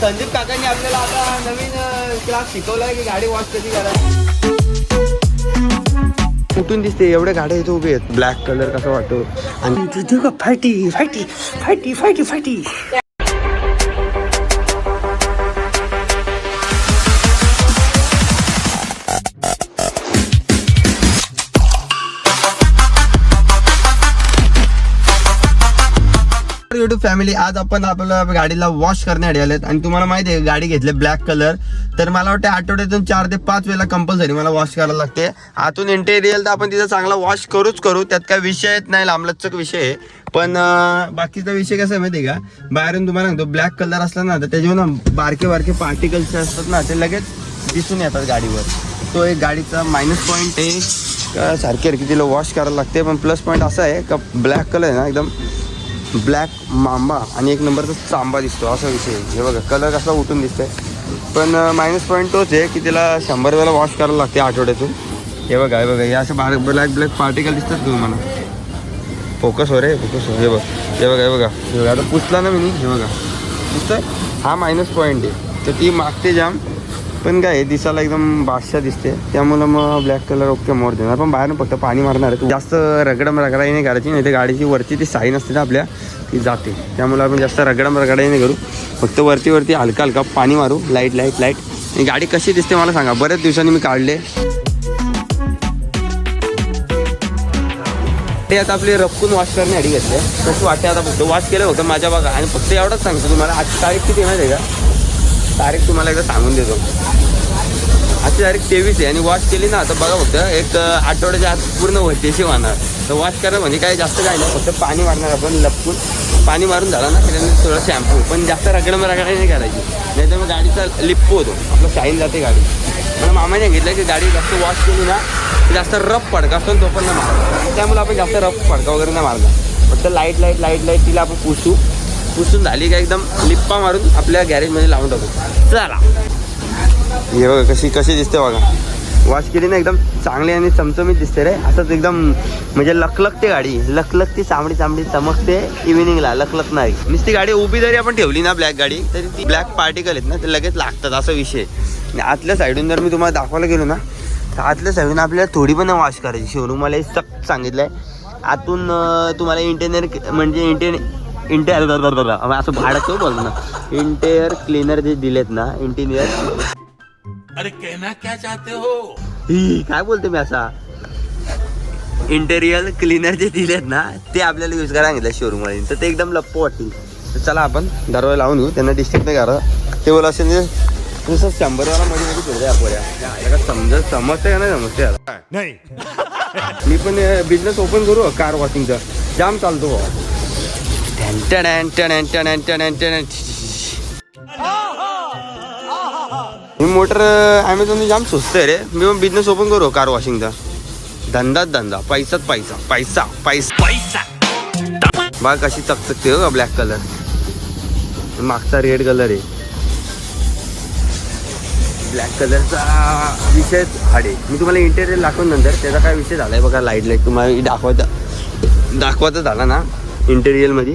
संदीप काकांनी आपल्याला आता नवीन क्लास शिकवलाय की गाडी वॉश कशी करायची? कुठून दिसते? एवढ्या गाड्या इथे उभे आहेत. ब्लॅक कलर कसा वाटतो? आणि फायटी फायटी फायटी फायटी फायटी युट्यूब फॅमिली आज आपण आपल्या गाडीला वॉश करण्यासाठी आलेत आणि तुम्हाला माहिती आहे गाडी घेतली ब्लॅक कलर तर मला वाटतं आठवड्यातून चार ते पाच वेळेला कंपल्सरी मला वॉश करायला लागते. आतून इंटेरियल तर आपण तिथं चांगला वॉश करूच करू. त्यात काय विषय येत नाही लांबलचक विषय आहे. पण बाकीचा विषय कसा आहे माहिती आहे का? बाहेरून तुम्हाला सांगतो ब्लॅक कलर असला ना तर त्याच्यावर ना बारके बारके पार्टिकल्स असतात ना ते लगेच दिसून येतात गाडीवर. तो एक गाडीचा मायनस पॉईंट आहे. का सारखे सारखी तिला वॉश करायला लागते. पण प्लस पॉईंट असा आहे का ब्लॅक कलर आहे ना एकदम ब्लॅक मांबा आणि एक नंबरचा चांबा दिसतो असा विषय हे बघा कलर कसा उठून दिसतोय. पण मायनस पॉईंट तोच आहे की तिला शंभर वेळा वॉश करायला लागते आठवड्यातून. हे बघा हे बघा हे असं बारीक ब्लॅक ब्लॅक पार्टिकल दिसतात तुम्हाला? फोकस हो रे फोकस हो. हे बघ हे बघा हे बघा. हे बघा आता पुसला ना मी हे बघा. दिसतंय? हा मायनस पॉईंट आहे. तर ती मागते जाम पण काय दिसायला एकदम बादशाह दिसते. त्यामुळं मग ब्लॅक कलर ओके मोर देणार. पण बाहेरून फक्त पाणी मारणार आहे जास्त रगडम रगडाई नाही करायची. नाही तर गाडीची वरची ती साईन असते ना आपल्या ती जाते. त्यामुळे आपण जास्त रगडम रगडाई नाही करू. फक्त वरती वरती हलका हलका पाणी मारू. लाइट लाइट लाइट आणि गाडी कशी दिसते मला सांगा. बऱ्याच दिवसांनी मी काढले. ते आता आपले रपकून वॉश करण्यासाठी घेतले. कसं वाटते आता फक्त. वॉश केलं होतं माझ्या बघा. आणि फक्त एवढंच सांगतो तुम्हाला. आज तारीख किती आहे माहिती आहे का? तारीख तुम्हाला एकदा सांगून देतो. आजची तारीख तेवीस आहे आणि वॉश केली ना तर बघा फक्त एक आठवड्याच्या आत पूर्ण होतेशी वाहणार. तर वॉश करा म्हणजे काही जास्त काय नाही फक्त पाणी मारणार आपण लपकून. पाणी मारून झालं ना त्याच्यानंतर थोडं शॅम्पू पण जास्त रगडम रगडाई नाही करायची. नाही तर मग गाडीचा लिप्पू होतो. आपलं शाईन जाते गाडी. मला मामाने सांगितलं की गाडी जास्त वॉश केली ना जास्त रफ पडका असतो आणि तो पण नाही मारला त्यामुळे आपण जास्त रफ पडका वगैरे नाही मारला फक्त लाइट लाइट लाइट लाइट तिला आपण पुसू. पुसून झाली का एकदम लिप्पा मारून आपल्या गॅरेजमध्ये लावून टाकू. चला. हे बघा कशी कशी दिसते बघा. वॉश केली ना एकदम चांगली आणि चमचमीत दिसते रे. असंच एकदम म्हणजे लखलखते गाडी. लखलखती चांबडी चांबडी चमकते इव्हिनिंगला लखलख नाही. नुसती गाडी उभी जरी आपण ठेवली ना ब्लॅक गाडी तरी ती ब्लॅक पार्टिकल आहेत ना ते लगेच लागतात. असा विषय आणि आतल्या साईडून जर मी तुम्हाला दाखवायला गेलो ना तर आतल्या साईडून आपल्याला थोडी पण वॉश करायची. शोरूम मला हे सांगितलं आहे आतून तुम्हाला इंटेरियर म्हणजे इंटेन इंटेरियर असं भाडं बोलतो ना इंटेरियर क्लीनर जे दिलेत ना इंटेरियर अरे कहना क्या चाहते हो? ही काय बोलते मी असा? इंटेरियर क्लीनर जे दिलेत ना ते आपल्याला यूज करायला सांगितलं शोरूममध्ये तर ते एकदम लप्प वाटतील. तर चला आपण दरवाजा लावून घेऊ. त्यांना डिस्टर्ब नाही करा ते बोला असेल म्हणजे नुसतं शंभरवाला मध्ये मध्ये फिरते आपल्या समजत समजते का नाही समजते? नहीं. मी पण बिझनेस ओपन करू कार वॉशिंगचा जाम चालतो. बुवा. टॅन टॅन टॅन टॅन टॅन टॅन. ही मोटर ॲमेझॉन जाम स्वस्त आहे रे. मी पण बिझनेस ओपन करू कार वॉशिंगचा धंदाच धंदा. पैसाच पैसा. पैसा पैसा. पैसा बा कशी चकचकते हो ब्लॅक कलर मागचा रेड कलर आहे. ब्लॅक कलरचा विषय हाड आहे. मी तुम्हाला इंटेरियर दाखवून नंतर त्याचा काय विषय झाला आहे बघा लाइट लाइट तुम्हाला दाखवायचा दाखवायचा झाला ना इंटेरियलमध्ये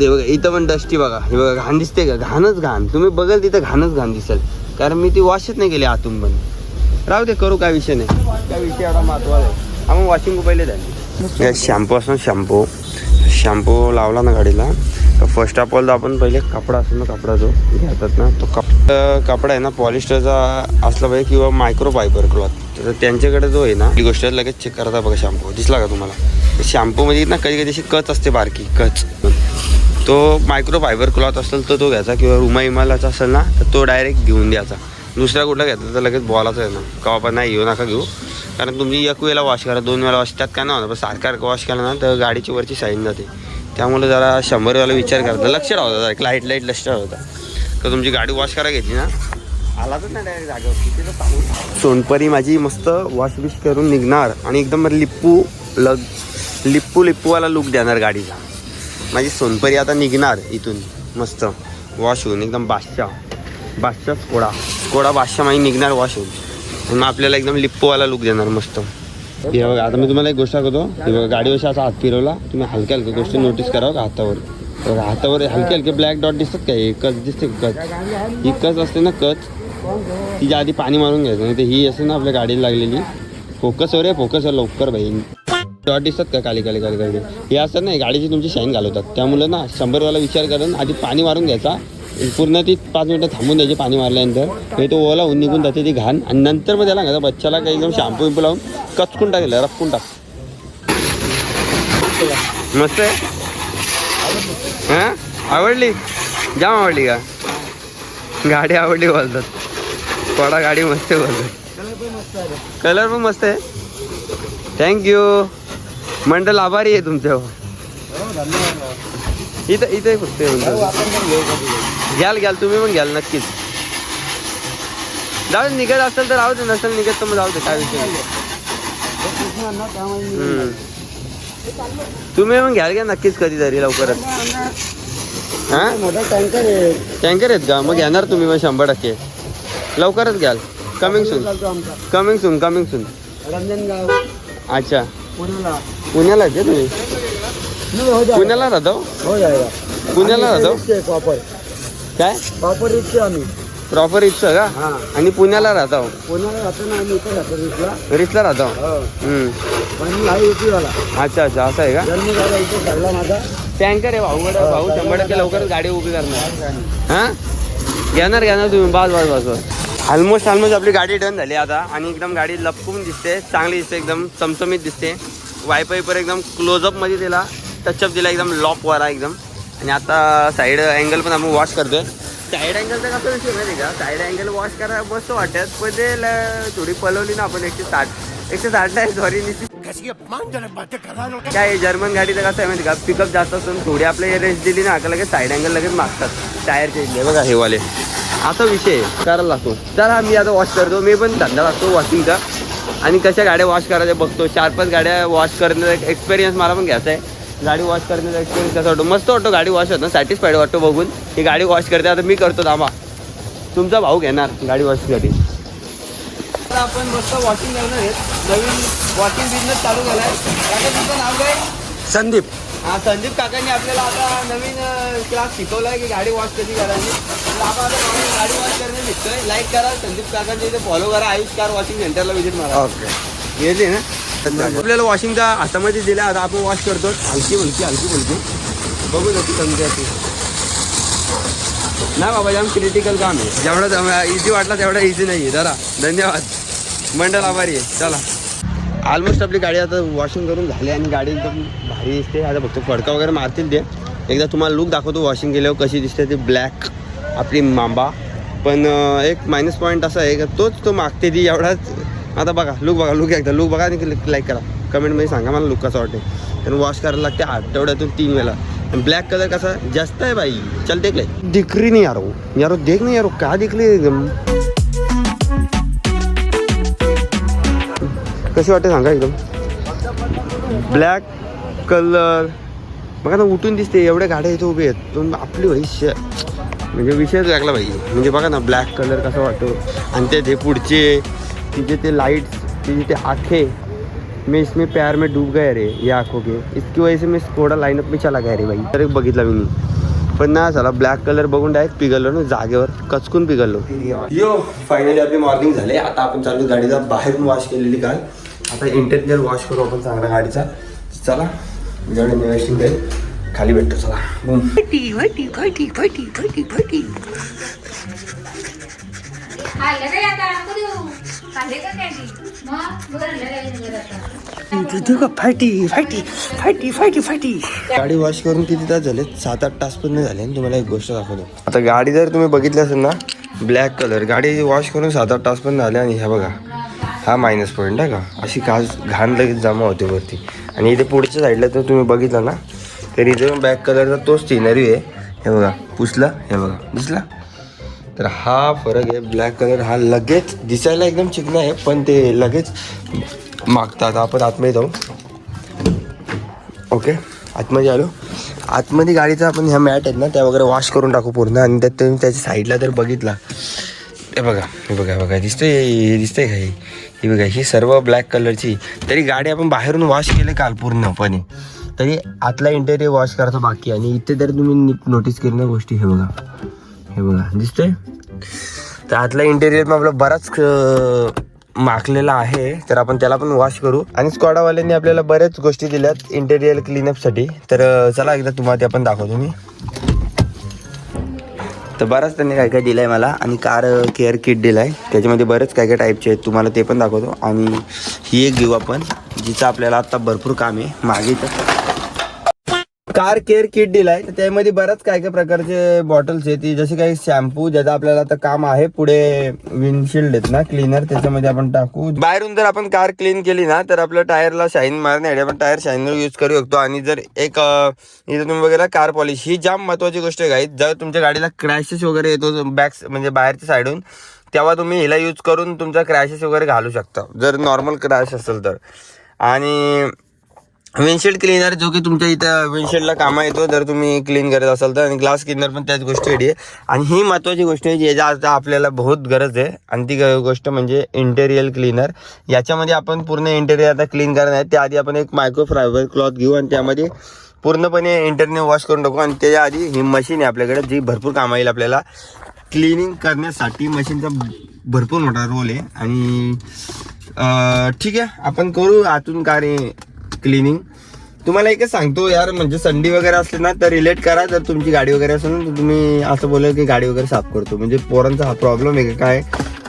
ते बघा इथं पण डस्टी बघा. हे बघा घाण दिसते का? घाणच घाण. तुम्ही बघाल तिथं घाणच घाण दिसेल. कारण मी ती वॉशच नाही केली आतून पण. राहू दे करू काय विषय नाही. काय विषय एवढा महत्त्वाचा आहे? आम्ही वॉशिंग पहिले झाली शॅम्पू असतो शॅम्पू शॅम्पू लावला ना गाडीला. तर फर्स्ट ऑफ ऑल आपण पहिले कपडा असतो ना कपडा जो घेतात ना तो कप कपडा आहे ना पॉलिस्टरचा असला पाहिजे किंवा मायक्रो फायबर क्लॉथ तर त्यांच्याकडे जो आहे ना ही गोष्ट लगेच चेक करता बघा शॅम्पू दिसला का तुम्हाला? शॅम्पूमध्ये ना कधी कधी अशी कच असते बारकी कच. तो मायक्रो फायबर क्लॉथ असेल तर तो घ्यायचा किंवा रुमा इमालाचा असेल ना तर तो डायरेक्ट घेऊन द्यायचा. दुसरा कुठला घेतला तर लगेच बॉलाचा आहे ना. कवा पण नाही घेऊ नका घेऊ. कारण तुम्ही एक वेळेला वॉश करा दोन वेळा वॉश त्यात काय नाही होणार. पण वॉश केला ना तर गाडीची वरची साईन जाते. त्यामुळे जरा शंभर वेळेला विचार करता. लक्ष राहता एक लाइट लाइट लक्ष राहता का तुमची गाडी वॉश करायला घेतली ना आला तर ना डायरेक्ट जागेवरती सोनपरी माझी मस्त वॉश बिश करून निघणार. आणि एकदम लिप्पू लग लिप्पू लिप्पूवाला लुक देणार गाडीचा. माझी सोनपरी आता निघणार इथून. मस्त. वॉश होऊन एकदम बादशाह. बादशाह स्कोडा स्कोडा बादशाह माझी निघणार वॉश होऊन मग आपल्याला एकदम लिप्पोवाला लुक देणार मस्त. हे बघा आता मी तुम्हाला एक गोष्ट सांगतो हे बघा गाडीवर असा हात फिरवला. तुम्ही हलक्या हलक्या गोष्टी नोटीस करावं का हातावर? बघा, हातावर हलके हलके ब्लॅक डॉट दिसतात काय हे कच दिसते कच? ही कच असते ना कच. तिच्या आधी पाणी मारून घ्यायचं नाही तर ही असते ना आपल्या गाडीला लागलेली. फोकसवर आहे फोकसवर लवकर बाई डॉट दिसतात का काली काली काली काली? हे असतात नाही गाडीची तुमची शाईन घालवतात. त्यामुळं ना शंभरवाला विचार करून आधी पाणी मारून घ्यायचा. पूर्ण ती पाच मिनटं थांबून द्यायची पाणी मारल्यानंतर हे तो ओला होऊन निघून जाते ती घाण. आणि नंतर मग त्याला घ्यायचा बच्चाला काही एकदम शॅम्पू विम्पू लावून कचकून टाकेल रपकून टाक. मस्त आहे? हां? आवडली? जाम आवडली का? गाडी आवडली बोलतात. थोडा गाडी मस्त आहे बोलतात. कलर पण मस्त आहे. थँक्यू मंडल आभारी आहे तुमच्यावर इथं इथं फक्त घ्याल घ्याल तुम्ही पण घ्याल नक्कीच. जाऊ निघत असेल तर राहू दे नसेल निघत तर मग जाऊ दे काय विषय. तुम्ही पण घ्याल घ्या नक्कीच कधीतरी लवकरच. हा? मोठा टँकर आहे टँकर आहेत का? मग घेणार तुम्ही मग शंभर टक्के. लवकरच घ्याल. Coming soon coming soon coming soon Ranjangaon. अच्छा. पुण्याला. का तुम्ही? हो. पुण्याला राहतो? हो जाएगा पुण्याला राहतो? प्रॉपर काय? प्रॉपर रिक्षा आम्ही. प्रॉपर इथचं का? हा. आणि पुण्याला राहतो? पुण्याला राहतो ना आम्ही इथे राहतो रिसला हो. अच्छा अच्छा. असं आहे का? इथे माझा. टँकर आहे भाऊ. भाऊ शंभर टक्के लवकरच गाडी उभी करणार. हा? घेणार घेणार तुम्ही. बस बस बस बस. ऑलमोस्ट ऑलमोस्ट आपली गाडी डन झाली आता. आणि एकदम गाडी लपकून दिसते. चांगली दिसते एकदम चमचमीत दिसते. वायपाईपर एकदम क्लोजअपमध्ये दिला. टचअप दिला एकदम लॉकवाला एकदम. आणि आता साईड अँगल पण आपण वॉश करतोय. साईड अँगलचा कसा विषय माहिती आहे का? साईड अँगल वॉश करायला बसतो वाटत. पण ते ल- थोडी पलवली ना आपण एकशे साठ. एकशे साठ नाही सॉरी काय जर्मन गाडीचं कसं आहे माहिती का? पिकअप जास्त असून थोडी आपल्या रेस्ट दिली ना का लगेच साईड अँगल लगेच मागतात. टायर चेंज बघा हे वाले. असा विषय करायला लागतो. तर हा मी आता वॉश करतो. मी पण धंदा लागतो वॉशिंगचा आणि कशा गाड्या वॉश करायच्या बघतो. चार पाच गाड्या वॉश करण्याचा एक्सपिरियन्स मला पण घ्यायचा आहे. गाडी वॉश करण्याचा एक्सपिरियन्स कसा वाटतो? मस्त वाटतो गाडी वॉश होतं सॅटिस्फाईड वाटतो बघून. ही गाडी वॉश करते आता मी करतो दामा तुमचा भाऊ घेणार गाडी वॉशसाठी तर आपण मस्त वॉशिंग करणार आहेत. नवीन वॉशिंग बिझनेस चालू झाला आहे तुमचं नाव काय? संदीप. हा संदीप काकांनी आपल्याला आता नवीन क्लास शिकवला आहे की गाडी वॉश कशी करायची? आपण आता गाडी- गाडी वॉश करणे शिकतोय लाईक करा संदीप काकांच्या इथे फॉलो करा. आयुष कार वॉशिंग सेंटरला व्हिजिट मारा. ओके येते ना? आपल्याला वॉशिंगचा हातामध्ये दिला आता आपण वॉश करतो हलकी फुलकी हलकी फुलकी. बघू नक्की समजायची नाही बाबा जाम क्रिटिकल काम आहे. जेवढा इझी वाटला तेवढा इझी नाही आहे जरा धन्यवाद. मंडळ आभारी आहे. चला. ऑलमोस्ट आपली गाडी आता वॉशिंग करून झाली आणि गाडी एकदम भारी दिसते. आता फक्त फडका वगैरे मारतील ते. एकदा तुम्हाला लुक दाखवतो वॉशिंग केल्यावर कशी दिसते ती ब्लॅक आपली मांबा. पण एक मायनस पॉईंट असा आहे का तोच तो मागते ती एवढाच. आता बघा लुक बघा लुक एकदा लुक बघा आणि लाईक करा. कमेंटमध्ये सांगा मला लुक कसा वाटते कारण वॉश करायला लागते आठवड्यातून तीन वेळा. आणि ब्लॅक कलर कसा जास्त आहे बाई. चल देख ले दिख रही नाही यारो हो. यारो देख नाही यारो हो. का दिखली एकदम? कशी वाटते सांगा एकदम? ब्लॅक कलर बघा ना उठून दिसते. एवढ्या गाड्या इथे उभे आहेत. पण आपली भविष्य म्हणजे विषयच लागला पाहिजे. म्हणजे बघा ना ब्लॅक कलर कसा वाटतो. आणि ते ते पुढचे तिचे ते लाईट्स तिचे ते आखे मैं इसमें प्यार में डूब गया रे ये आँखों के. इसकी वजह से मैं स्कोडा लाईनअप में चला गया रे भाई. तर बघितला मी पण ना चला ब्लॅक कलर बघून डायरेक्ट पिघललो ना जागेवर. कचकून पिघललो. यो फायनली आपली मॉर्निंग झाले. आता आपण चालू गाडीचा बाहेरून वॉश केलेली काल. आता इंटेरियर वॉश करू आपण चांगला गाडीचा. चला जेवढे निवेस्टिंग जाईल खाली भेटतो चला. गाडी वॉश करून किती तास झाले? सात आठ तास पण झाले आणि तुम्हाला एक गोष्ट दाखवतो. आता गाडी जर तुम्ही बघितली असेल ना ब्लॅक कलर गाडी वॉश करून सात आठ तास पण झाले आणि ह्या बघा. हा मायनस पॉईंट आहे का? अशी घास घाण लगेच जमा होते वरती. आणि इथे पुढच्या साईडला तर तुम्ही बघितलं ना तर इथे ब्लॅक कलरचा तोच सिनरी आहे. हे बघा पुसला हे बघा दिसला? तर हा फरक आहे ब्लॅक कलर हा लगेच दिसायला एकदम चिकना आहे पण ते लगेच मागतात. आपण आतमध्ये जाऊ. ओके आतमध्ये आलो. आतमध्ये गाडीचा आपण ह्या मॅट आहेत ना त्या वगैरे वॉश करून टाकू पूर्ण. आणि त्यात तुम्ही त्याच्या साईडला जर बघितला. हे बघा हे बघा हे बघा दिसतंय हे दिसतंय का हे? ही बघा ही सर्व ब्लॅक कलरची तरी गाडी आपण बाहेरून वॉश केली काल पूर्णपणे. तरी आतला इंटेरियर वॉश करायचा बाकी आणि इथे तर तुम्ही नोटीस केली ना गोष्टी हे बघा. हे बघा दिसतंय? तर आतला इंटेरियर मग आपला बराच माखलेला आहे. तर आपण त्याला पण वॉश करू. आणि स्कॉडावाल्यांनी आपल्याला बऱ्याच गोष्टी दिल्यात इंटेरियर क्लीनअपसाठी तर चला एकदा तुम्हाला ते आपण दाखवतो मी. तर बराच त्यांनी काय काय दिलं आहे मला आणि कार केअर किट दिलं आहे त्याच्यामध्ये बरेच काय काय टाईपचे आहेत तुम्हाला ते पण दाखवतो. आणि ही एक घेऊ आपण जिचं आपल्याला आत्ता भरपूर काम आहे. मागे तर कार केअर किट दिलाय. त्यामध्ये बऱ्याच काय काय प्रकारचे बॉटल्स आहेत. ती जसे काही शॅम्पू ज्याचं आपल्याला आता काम आहे पुढे विंडशिल्ड आहेत ना क्लीनर त्याच्यामध्ये आपण टाकू. बाहेरून जर आपण कार क्लीन केली ना तर आपल्या टायरला शाईन मारण्यासाठी आपण टायर शाईनर यूज करू शकतो. आणि जर एक अं, तुम्ही वगैरे कार पॉलिश ही जाम महत्वाची गोष्ट आहे guys. जर तुमच्या गाडीला क्रॅशेस वगैरे येतो बॅक म्हणजे बाहेरच्या साईडून तेव्हा तुम्ही हिला यूज करून तुमचा क्रॅशेस वगैरे घालू शकता. जर नॉर्मल क्रॅश असेल तर. आणि विंडशील्ड क्लीनर जो की तुमच्या इथं विंडशील्डला कामा येतो जर तुम्ही क्लीन करत असाल तर. आणि ग्लास क्लीनर पण त्याच गोष्टी आहे. आणि ही महत्त्वाची गोष्ट आहे ज्याच्या आता आपल्याला बहुत गरज आहे. आणि ती गोष्ट म्हणजे इंटेरियल क्लीनर याच्यामध्ये आपण पूर्ण इंटेरियर आता क्लीन करणार आहे. त्याआधी आपण एक मायक्रो फायबर क्लॉथ घेऊ आणि त्यामध्ये पूर्णपणे इंटरने वॉश करून टाकू. आणि त्याच्या आधी ही मशीन आहे आपल्याकडे जी भरपूर कामा येईल आपल्याला. क्लिनिंग करण्यासाठी मशीनचा भरपूर मोठा रोल आहे. आणि ठीक आहे. आपण करू आतून कार्य. क्लिनिंग तुम्हाला एकच सांगतो यार म्हणजे संडी वगैरे असले ना तर रिलेट करा. जर तुमची गाडी वगैरे असेल ना तर तुम्ही असं बोलाल की गाडी वगैरे साफ करतो. म्हणजे पोरांचा हा प्रॉब्लेम आहे का काय?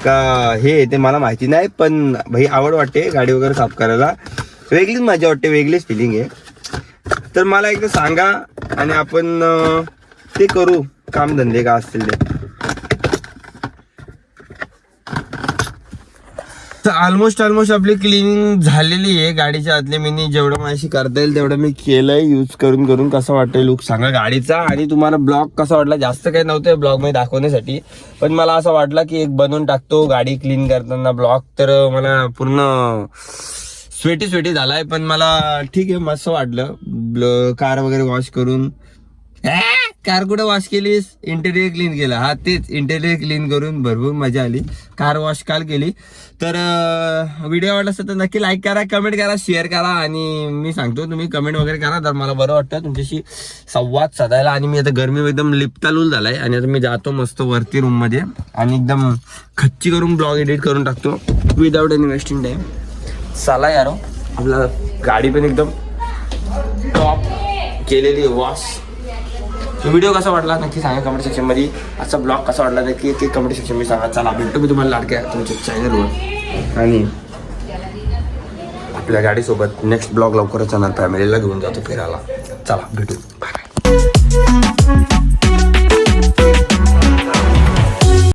का हे ते मला माहिती नाही पण भाई आवड वाटते गाडी वगैरे साफ करायला. वेगळीच मजा वाटते वेगळीच फिलिंग आहे. तर मला एकदा सांगा आणि आपण ते करू. कामधंदे का असतील ते. तर ऑलमोस्ट ऑलमोस्ट आपली क्लिनिंग झालेली आहे. गाडीच्या आतले मी जेवढं माझी करता येईल तेवढं मी केलंय. यूज करून करून कसं वाटतंय लुक सांगा गाडीचा. आणि तुम्हाला ब्लॉग कसा वाटला? जास्त काही नव्हतं ब्लॉगमध्ये दाखवण्यासाठी. पण मला असं वाटलं की एक बनवून टाकतो. गाडी क्लीन करताना ब्लॉग तर मला पूर्ण स्वेटी स्वेटी झालाय. पण मला ठीक आहे मस्त वाटलं. कार वगैरे वॉश करून. कार कुठं वॉश केलीस? इंटेरियर क्लीन केलं. हा तेच. इंटेरियर क्लीन करून भरपूर मजा आली. कार वॉश काल केली. तर व्हिडिओ आवडला असेल तर नक्की लाईक करा कमेंट करा शेअर करा आणि मी सांगतो तुम्ही कमेंट वगैरे करा. तर मला बरं वाटतं तुमच्याशी संवाद साधायला आणि मी आता गरमी एकदम लिपतालूल आहे आणि आता मी जातो मस्त वरती रूममध्ये आणि एकदम खच्ची करून ब्लॉग एडिट करून टाकतो विदाऊट एनी वेस्टिंग टाईम चला यारो. आपला गाडी पण एकदम टॉप केलेली वॉश व्हिडिओ कसा वाटला? नक्की सांगा कमेंट सेक्शनमध्ये असा ब्लॉग कसा वाटला? नक्की एक कमेंट सेक्शनमध्ये सांगा. चला भेटतो मी तुम्हाला लाडक्या तुमच्या चॅनलवर आणि आपल्या गाडीसोबत नेक्स्ट ब्लॉग लवकरच येणार. फॅमिलीला घेऊन जातो फिरायला. चला भेटू. बाय